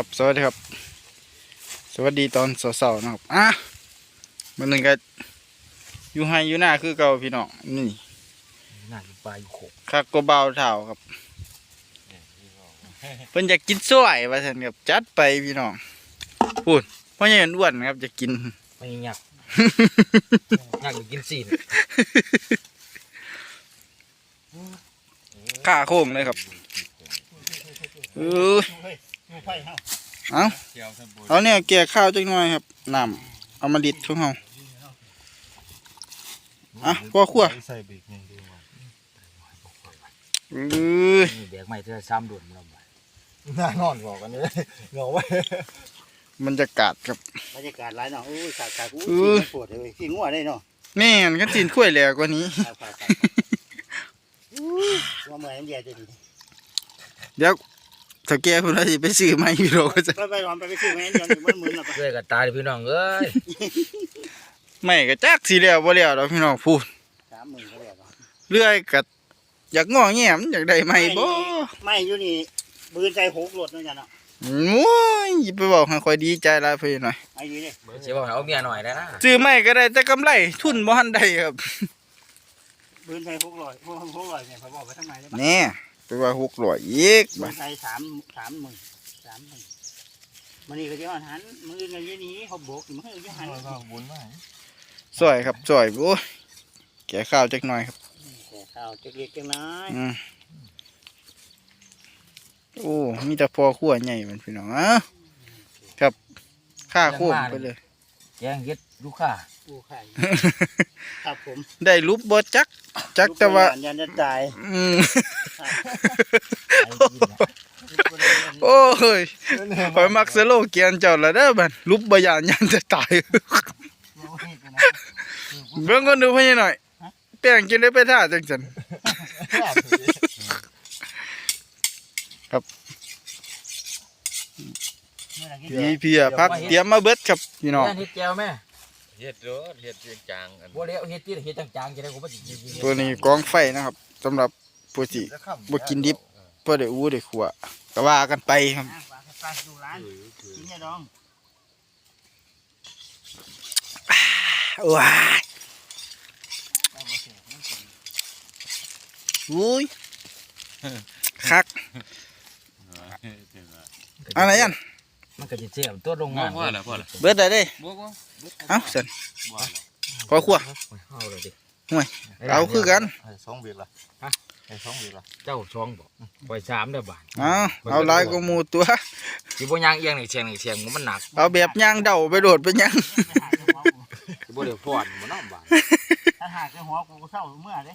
ครับสวัสดีครับ สวัสดีตอนเสาร์ๆนะครับอะมันหนึ่งก็อยู่ให้อยู่หน้าคือเก่าพี่น้องนี่น่าจะปลาอยู่โขกคักก็เบาเท่าครับเพิ่นอยากกินสวยว่าซั่นครับจัดไปพี่น้องพูดเพราะยังอ้วนครับจะกินไม่หยักหยักกินซีนข้าโค้งเลยครับเออเฮ้ยดู ไผ่เฮาเอาเอาเนี่ยแก่ข้าวจังหน่อยครับน้ำเอามาดิดของเฮาอะพ่อครัวใส่เบรกหนึ่งดีกว่าเออนี่แบกไม้เธอซ้ำด่วนเราไปน่านอนบอกกันเลยเหงาไว้บรรยากาศครับบรรยากาศร้ายเนาะอุ้ยขาดขาดอุ้อื้อยปวดเลยขี้งัวได้เนาะแม่นกันจีนข้วยแหลกกว่านี้ขาดขาดขาดอุ้ยว่าเมื่อยมันแย่จะดีเดี๋ยว ถ้าแกคนละสิไปซื้อไม้พี่โรก็จะไปไปรอนไปไปซื้อแม่นเดี๋ยวอยู่มันมึนแล้วก็ช่วยกันตายพี่น้องเอ้ยไม่ก็จักสีแล้วบ่แล้วดอกพี่น้องพูดสามหมื่นเขาเรียกว่าเรื่อยกัอยากงอแงมนอยากได้ไม้บ่ไม่อยู่นี่บืนใจหกรถนั่นจ้ะเนาะโอ้ยอย่าไปบอกให้ค่อยดีใจหลายเพิ่นหน่อยไอ้นี่เนี่ยเสียบอกให้เอาเมียหน่อยได้นะซื้อไม้ก็ได้แต่กำไรทุนบ่ทันได้ครับบืนใจหกร้อยหกหกร้อยเนี่ยเขาบอกไปทำไมได้ปะแน่ ไปว่า600อีกบืบัดนใจสามสามหมื่นสามหมื่นมันนี่ก็จะหันมือเงินเยอะนี้เขาโบกมันก็จะหันบุญมากซอยครับซอยโอ้ยแกะข้าวจักหน่อยครับ แต่ข้าวจะเล็กจังน้อยอืมโอ้มีแต่พอขั้วใหญ่มันพี่น้องอะครับค่าโค้งไปเลย แกงเฮ็ดลูกค้า ปูไข่ครับผมได้รูปบ่จัก จักแต่ว่าลูกบอลยันจะตายอืมไอ้กินน่ะโอ้ยคอยมักสโลเกียนเจ้าละเด้อบัดรูปบ่ยานยันจะตายเบิ่งคนดูเพิ่นหน่อยแป้งกินได้ไปท่าจังซั่นพี่เพียพักเตรียมมาเบิดครับพี่น้องแม่เฮ็ดแก้วแม่ เฮ็ดรถเฮ็ดเสียงจางอันบ่แล้วเฮ็ดที่เฮ็ดจางๆจะได้ผมบ่สิกินตัวนี้กองไฟนะครับสำหรับผู้ที่บ่กินดิบเพื่อได้อู้ได้ขัวก็ว่ากันไปครับปลาดูร้านกินเนี่ยดองว้ายอุ้ยคักอะไรยัน มันก็สิเสียบตัวโรงพ่องานพ่อละพ่อละเบิดได้เด้บ่บ่เอ้าสันบ่ละขอขัวเอาเลยดิห่วยเอาคือกันสองเบียร์ละฮะไอ้สองเบียร์ละเจ้าช่องบ่ปล่อยสามเด้อบาดเอาเอาหลายก็มูตัว สิบ่ย่างเอียงนี่เสียงนี่เสียงมันหนักเอาแบบย่างเดาไปโดดไปย่างสิบ่ได้ฟ้อนบ่เนาะบาดถ้าหากจะหัวกูเศร้าเมื่อเด้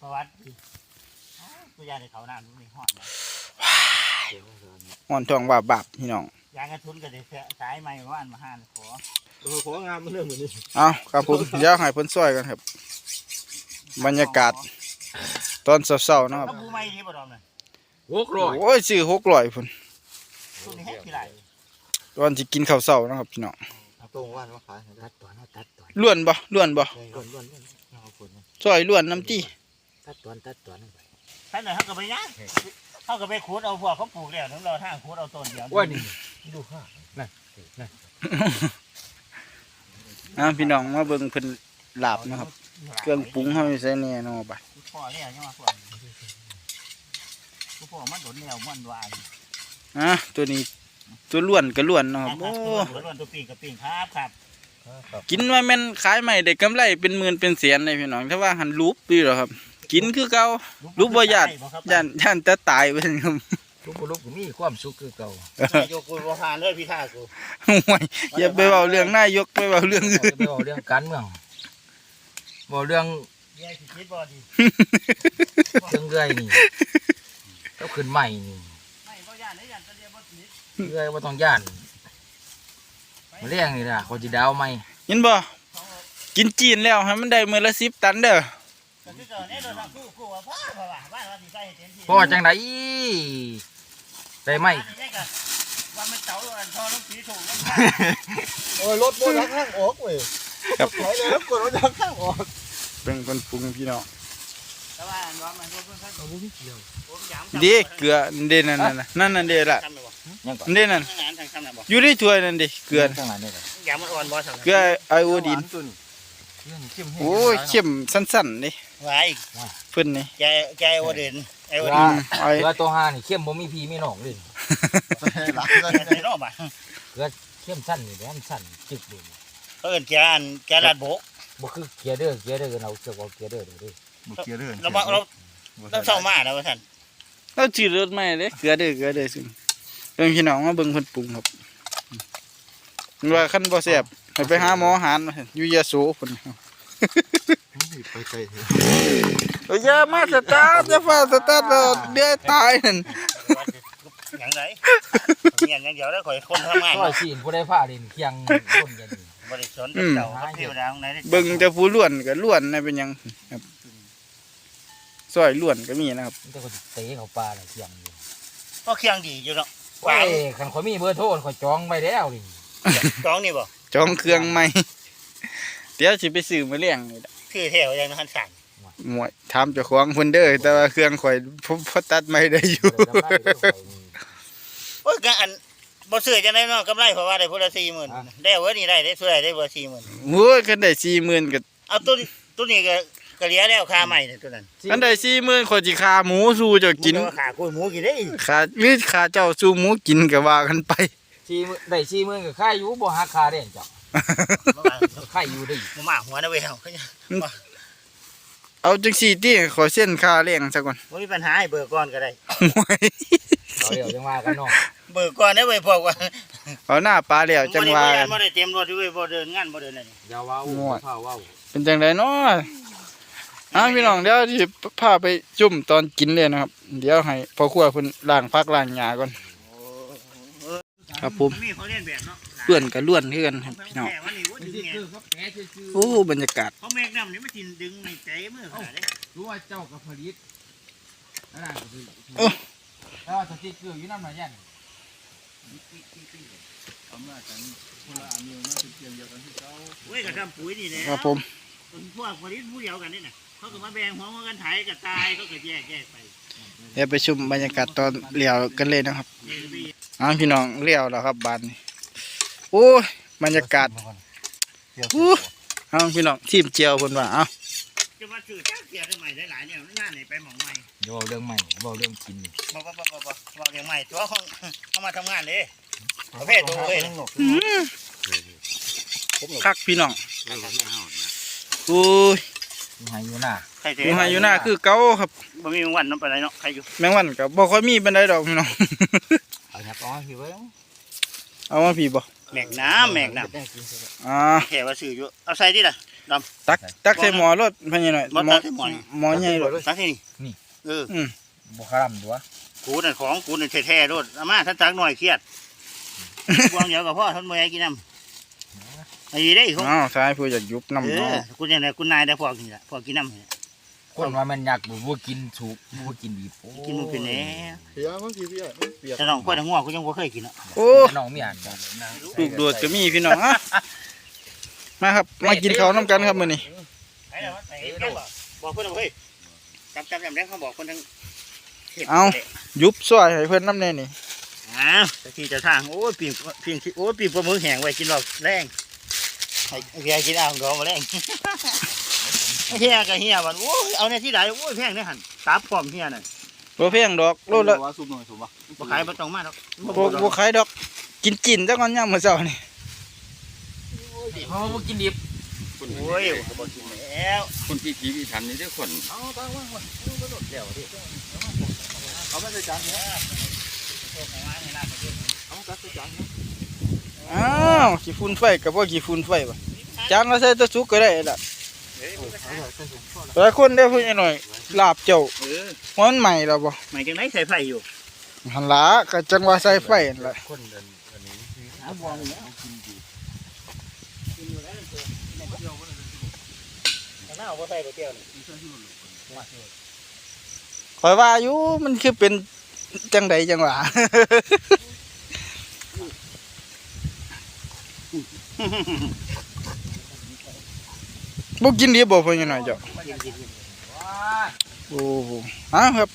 ประวัติตัวยาในเขาหน้าดูนี่หอดนะ อ่อนทองว่าบาปพี่น้องยางกระทุนก็ได้สายไม้ว่านมาห้านขอเออของามมันเรื่องเหมือนนี้เอาครับผมเดี๋ยวให้เพิ่นซอยกันครับ บรรยากาศ ตอนเช้าๆนะครับถ้าบูไม้ดีบ่ดอมเลยหกร้อยโอ้ยซื้อ600พุ่นตัวนี้แห้งกี่ไรตอนสิกินข้าวเช้านะครับพี่น้องตรงว่านมาขายตัดตอนเอาตัดตอนล้วนบ่ล้วนบ่ล้วนล้วนเอาคนซอยล้วนน้ำจี้ตัดตอนตัดตอนเอาไปท่านไหนเขาก็ไปย่าง เขาก็ไปขุดเอาพวกเขาปลูกแล้วถึงเราทางขุดเอาต้นเดียวว่านี่ดูข้าอะพี่น้องมาเบิ่งเพิ่นลาบนะครับ เครื่องปรุงเฮาอยู่ใส่แน่เนาะบัดพ่อเนี่ยยังมาพ่อพ่อมันโดนแนวมันวายอะตัวนี้ตัวล้วนก็ล้วนเนาะครับโอ้ตัวล้วนตัวปิ่งกับปิ่งครับครับกินว่าแม่นขายใหม่ได้กำไรเป็นหมื่นเป็นแสนเลยพี่น้องแต่ว่าหันรูปปีหรอครับ กินคือเก่าลูกบ่ญาติย่านย่านจะตายไปเลยครับลูกบ่ลูกก็มีความสุขคือเก่าโยกูบ่ผ่านเลยพี่ท่ากูห่วยอย่าไปเว้าเรื่องนายกไปเว้าเรื่องอื่นไปบอกเรื่องการเมืองบอกเรื่องแย่สิคิดบ่ดีเรื่องเรื่อยนี่แล้วขึ้นใหม่นี่ไม่บ่ย่านได้ย่านตะเดียบ่ติดเรื่อยว่าต้องย่านมาเลี้ยงนี่ล่ะเขาจะดาวไหมเห็นบ่กินจีนแล้วให้มันได้มื้อละ10ตันเด้อ ก็คือเกิดเนี่ยโดนกูกูว่าพ่อพ่อว่าว่าว่าสิใส่เต็มที่พ่อจังไดได้ไหมว่ามันเจ้าอันทอลูกสีถูกแล้วโอ้ยรถโบนักข้างออกเว้ยครับถอยเลยครับกดรถนักข้างออกเป็นคนปรุงพี่น้องเราแต่ว่าร้อนมันก็เพิ่งๆเอาบ่มีเกี่ยวผมยามเด้เกลือเด้นั่นน่ะนั่นนั่นเด้ละทำเลยบ่ยังก่อนเด้นั่นทางนั้นทางทำน่ะบ่อยู่ในถ้วยนั่นเด้เกลือข้างหลังนี่ก่อนยามมันอ่อนบ่ทำเกลือไอโอดีนตุนเรื่องเข้มแห้งโอ้ยเข้มสั้นๆเด้ ไว้เพิ่นนี่ใจใจโอเดนไอโอว่าเดนไอ้เกลือตัวห้านี่เข้มบ่มีพี่มีน้องเลยหลักเลยในรอบอะเข้มสั้นนี่แหละมันสั้นจึกเลยเขาเอิ้นแกอันแกลาดโบกบ่คือเกียร์เด้อเกียร์เด้อกันเอาเกี่ยวกับเกียร์เด้อเด้อเด้อบุกเกียร์เดินเราเราเราเศร้ามากนะว่าท่านเราจืดรสใหม่เด้เกลือเด้อเกลือเด้อซึ่งเบิ่งพี่น้องมาเบิ่งเพิ่นปรุงครับว่าคันบ่แซ่บให้ไปหาหมอหารมาซั่นอยู่ยะโสพุ่น ไปไกลเถอะโอ้ยอย่ามาสตาร์ทอย่าฟ้าสตาร์ทแล้วเดือดตายนั่นอย่างไรอย่างอย่างเดียวแล้วข่อยคนทำงานซอยซีนผู้ใดผ้าดินเคียงคนกันนี่บริสุทธิ์เจ้าเทวดาของไหนเบิ่งแต่ผู้ล้วนก็ล้วนนะเป็นหยังครับซอยล้วนก็มีนะครับมันจะก็สิเตะเขาปลาน่ะเคียงอยู่ก็เคียงดีอยู่เนาะโอ้ยคันข่อยมีเบอร์โทรข่อยจองไว้แล้วนี่จ้องนี่บ่จองเครื่องใหม่เดี๋ยวสิไปซื้อมาเลี้ยงนี่ล่ะ คือแถวอย่างนั้นสั่นหมวยถามเจ้าของเพิ่นเด้อแต่ว่าเครื่องข่อยผมพอตัดไม่ได้อยู่เดี๋ยวจำได้เด้อข่อยนี่โอ้ยก็อันบ่ซื้อจังได๋เนาะกำไรเพราะว่าได้พุ่นละ40,000ได้เว้นี่ได้ได้ซื้อได้ได้บ่40,000โอ้ยคันได้40,000ก็เอาตัวตัวนี้ก็ก็เหลียแล้วค่าใหม่เนี่ยตัวนั้นคันได้40,000ข่อยสิฆ่าหมูสู่เจ้ากินขากุ้ยหมูกินได้ฆ่าหรือฆ่าเจ้าสู่หมูกินก็ว่ากันไปสี่หมื่นได้สี่หมื่นก็ค่ายอยู่บ่หักค่าเด้นจ้ะค่าย อยู่ได้มามาหัวนะเว้ยเฮาเอาจังซี่ติขอเส้นค่าเลี้ยงซะก่อนบ่มีปัญหาให้เบิกก่อนก็ได้โอ้ยเอาเดี๋ยวจังว่ากันเนาะเบิกก่อนได้เว้ยพวกว่าเอาหน้าปลาแล้วจังว่ากันบ่ได้เตรียมรถด้วยบ่เดินงานบ่เดินอะไรนี่อย่าเว้าม่วนเผาเว้าเป็นจังไดเนาะอ้าวพี่น้องเดี๋ยวสิพาไปจุ่มตอนกินเลยนะครับ เดี๋ยวให้พ่อครัวเพิ่นล้างพักล้างหญ้าก่อนครับผม มีเขาเรียนแบบเนาะเพื่อนก็ล้วนคือกันครับพี่น้องแม่วันนี้ว่าดึงไงคือเขาแปะซื่อโอ้บรรยากาศเขาแมกน้ำนี่มันสิดึงในใจมือขาดเด้ๆรู้ว่าเจ้ากับผลิตนั่นน่ะก็คือโอ้แล้วสติ๊กเกอร์อยู่นำหน่อยยันเว้ยก็ทำปุ๋ยนี่แหละครับผมพวกผลิตผู้เดียวกันนี่น่ะเขาก็มาแบ่งหัวมากันไถก็ตายเขาก็แยกแยกไปเดี๋ยวไปชมบรรยากาศตอนเลี้ยวกันเลยนะครับนี่ก็มีอ้าวพี่น้องเลี้ยวแล้วครับบ้านนี้ โอ้ยบรรยากาศอู้อ้าวพี่น้องทีมเจียวเพิ่นว่าเอ้าจะมาซื้อจ้าเสียได้ใหม่หลายๆเนี่ยงานไหนไปหมองใหม่เดี๋ยวเอาเรื่องใหม่เว้าเรื่องกินนี่บ่บ่บ่บ่บ่บ่เรื่องใหม่ตัวเขาเขามาทำงานเด้ประเภทตัวเว้ยคักพี่น้องโอ้ยอยู่ให้อยู่หน้าใครเตะอยู่ไห้อยู่หน้าคือเก่าครับบ่มีวันนั้นไปไหนเนาะใครอยู่แมงวันก็บ่ค่อยมีปานใดดอกพี่น้องเอาหยับเอาให้พี่เบิ่งเอามาพี่บ่ แมกน้ำแมกน้ได้กินซะแล้วอ่าำแค่ว่าซื้ออยู่เอาใส่ดิล่ะ ตักตักใส่หม้อรถพันยังหน่อยบ่ตักใส่หม้อหม้อใหญ่รถ ตักที่นี่เออบ่คารำตัวกูนั่นของกูนั่นแท้ๆโดดอามาถ้าตักหน่อยเครียดกวางเดียวกับพ่อทนบ่อยากกินน้ำไอ้ได้เขาอ้าวสายผู้อยากยุบเอน้ำเนาะอกูเนี่ยแหละกูนายได้พวกนี่แหละพวกกินน้ำนี่แหละ คนว่ามันอยากบ่บ่กินสุกบ่กินดิบโอ้กินมันเป็นแหน่เปียกบางทีเปียกเปียกแต่น้องพ่อทั้งหัวกูยังบ่เคยกินอะโอ้น้องมีอ่านบ่ลูกโดดก็มีพี่น้องอะมาครับ มากินข้าวน้ำกันครับมื้อนี้ไอ้เด้อไอ้เด้อบอกเพิ่นว่าเฮ้ยจำจำจำได้เขาบอกคนทั้งยุบซอยให้เพิ่นน้ำแน่นี่อ้าวตะกี้จะทางโอ้ยปีกปีกโอ้ยปีกปลาหมึกแห้งไว้กินรอบแรงไอ้เฮียกินอ่างดองมาแรง เฮียกับเฮียวันโอ้ยเอาเนี่ยที่ไหนโอ้ยแพงเนี่ยหันตับพร้อมเฮียน่ะบ่แพงดอกโลละว่าซุปหน่อยถูกปะบ่ขายบ่ต้องมาดอกบ่บ่ขายดอก กินจินจักก่อนยามมื้อเช้านี่เฮาบ่กินดิบโอ้ยบ่กินแล้วคนพี่ผีพี่ทันนี่เด้อคนเอาตางว่างว่างแล้วดิเอาไม่ใส่จานเนี่ยเอาตักใส่จานเนี่ยอ้าวขี้ฝุ่นไฟก็บ่ขี้ฝุ่นไฟบ่จานละใส่แตะสุกก็ได้ล่ะ หลายคนได้อผู้ใหญ่หน่อยลาบเจ้าเออมันใหม่แล้วบ่หมายจังไดใส่ไฟอยู่หันหลาก็จังว่าใส่ไฟนั่นแหละคนเดินอันนี้หาบ่เลยน้าบ่ใส่ก๋วยเตี๋ยวนี่ข่อยว่าอยู่มันคือเป็นจังใดจังหวะ บ่กินดีบ่เพิ่นยังหน่อยเจ้าว้าโอ้โหอ้าวครับ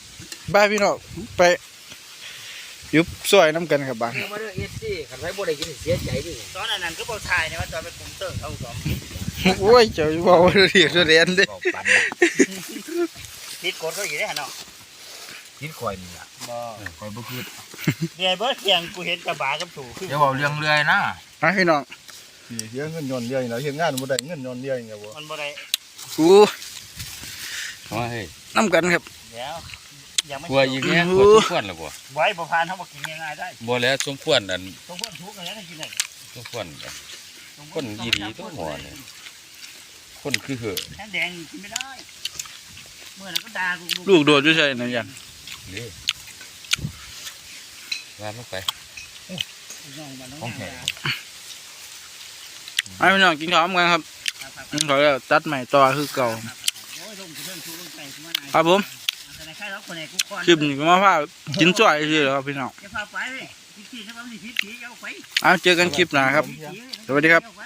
บายพี่น้องไปยุบซอยน้ำกันครับบ้านเมื่อมาเรื่องเอฟซีขันไฟบ่ได้กินเสียใจดิตอนนั้นก็บอกทายเนี่ยว่าตอนไปกรุงเตอร์เอาสองโอ้ยเจ้าบอกว่าเรียกเรียนเด้บอกปันติดกดเขาอยู่ได้หันเนาะกินข่อยนี่ล่ะบ่ข่อยบ่คือเดี๋ยวเบิร์ดเทียงกูเห็นกระบะกับถูคือเดี๋ยวเอาเรื่องเรื่อยนะอะพี่น้อง พี่เฮียเงินย้อนเดียวนี่นะเฮ็ดงานบ่ได้เงินย้อนเดียวนี่บ่มันบ่ได้กูว่าเฮ้ยน้ำกันครับ เดี๋ยวยังไม่กลัวอีกแง่โอ้กลัวโหสมควรหรือบ่ไว้บ่พานเขาบอกกินง่ายๆได้บ่แล้วสมควรอันต้องเพิ่มทุกข์อะไรนั่นกินได้สมควรอันคนอีหลีต้องหมอเนี่ยคนคือเหอะแค่แดงกินไม่ได้เมื่อนั้นก็ด่ากูลูกโดดอยู่ใช่นะยันนี่วางลงไปของแท้ ไอ้พี่น้องกินข้าวกันครับกินข้าวแล้วตัดใหม่ต่อคือเก่าโอ้ยลงกูเพิ่มทุกข์ลงไปกูมาไหนครับผมแต่ในค่ายเราคนไหนกูคอนคลิปนี้ก็มาพากินจ่อยที่ครับพี่น้องจะพาไปเลยพิธีถ้าว่ามีพิธีเอาไปเอาเจอกันคลิปหน้าครับ สวัสดีครับเอาไป